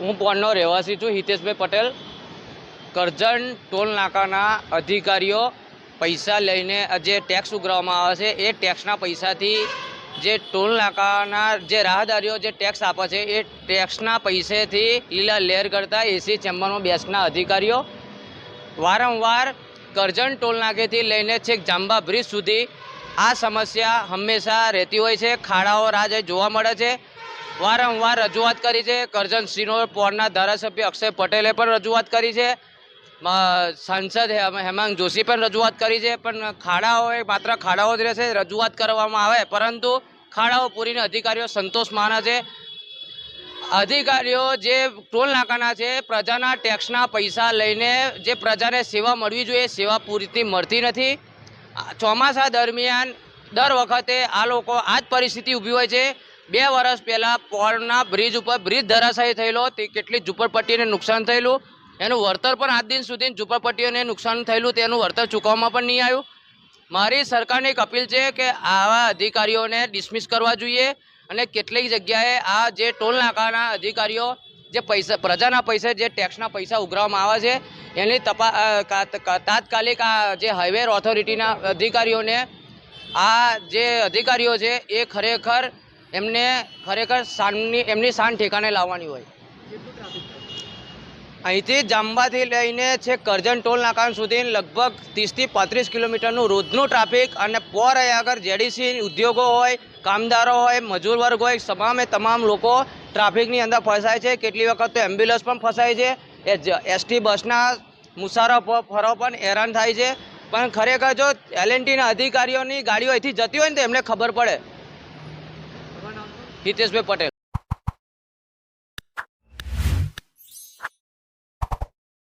હું પોણનો રહેવાસી છું, હિતેશભાઈ પટેલ. કરજણ ટોલ નાકાના અધિકારીઓ પૈસા લઈને જે ટેક્સ ઉઘરાવવામાં આવે છે, એ ટેક્સના પૈસાથી જે ટોલ નાકાના જે રાહદારીઓ જે ટેક્સ આપે છે, એ ટેક્સના પૈસેથી લીલા લેર કરતા એસી ચેમ્બરમાં બેસના અધિકારીઓ. વારંવાર કરજણ ટોલ નાકેથી લઈને છેક જાંબા બ્રિજ સુધી આ સમસ્યા હંમેશા રહેતી હોય છે, ખાડાઓ રાજ જોવા મળે છે. વારંવાર રજૂઆત કરી છે. કરજણ સિનોર પોરના ધારાસભ્ય અક્ષય પટેલે પણ રજૂઆત કરી છે. સાંસદ હેમ- હેમાંગ જોશી પણ રજૂઆત કરી છે. પણ ખાડાઓ એ માત્ર ખાડાઓ જ રહેશે, રજૂઆત કરવામાં આવે. પરંતુ ખાડાઓ પૂરીને અધિકારીઓ સંતોષ માને છે. અધિકારીઓ જે ટોલ નાકાના છે, પ્રજાના ટેક્સના પૈસા લઈને જે પ્રજાને સેવા મળવી જોઈએ, સેવા પૂરતી મળતી નથી. ચોમાસા દરમિયાન દર વખતે આ લોકો આ જ પરિસ્થિતિ ઊભી હોય છે. બે વર્ષ પહેલાં પોળના બ્રિજ ઉપર બ્રિજ ધરાશાયી થયેલો, તે કેટલી ઝુંપડપટ્ટીને નુકસાન થયેલું. એનું વળતર પણ આજ દિન સુધી ઝુંપડપટ્ટીઓને નુકસાન થયેલું, તેનું વળતર ચૂકવવામાં પણ નહીં આવ્યું. મારી સરકારને એક અપીલ છે કે આવા અધિકારીઓને ડિસમિસ કરવા જોઈએ અને કેટલીક જગ્યાએ આ જે ટોલ નાકાના અધિકારીઓ, જે પૈસા, પ્રજાના પૈસા, જે ટેક્સના પૈસા ઉઘરાવવામાં આવે છે, એની તપા તાત્કાલિક આ જે હાઈવે ઓથોરિટીના અધિકારીઓને, આ જે અધિકારીઓ છે એ ખરેખર એમને ખરેખર શાનની એમની શાન ઠેકાને લાવવાની હોય. અહીંથી જાંબાથી લઈને છે કરજણ ટોલ નાકા સુધી લગભગ ત્રીસથી પાંત્રીસ કિલોમીટરનું રોજનું ટ્રાફિક અને પોર આગળ જેડીસી ઉદ્યોગો હોય, કામદારો હોય, મજૂર વર્ગ હોય, તમામે તમામ લોકો ટ્રાફિકની અંદર ફસાય છે. કેટલી વખત તો એમ્બ્યુલન્સ પણ ફસાય છે. એ એસટી બસના મુસાફરો ફરો પણ હેરાન થાય છે. પણ ખરેખર જો એલએનટીના અધિકારીઓની ગાડીઓ અહીંથી જતી હોય ને તો એમને ખબર પડે. હિતેશભાઈ પટેલ.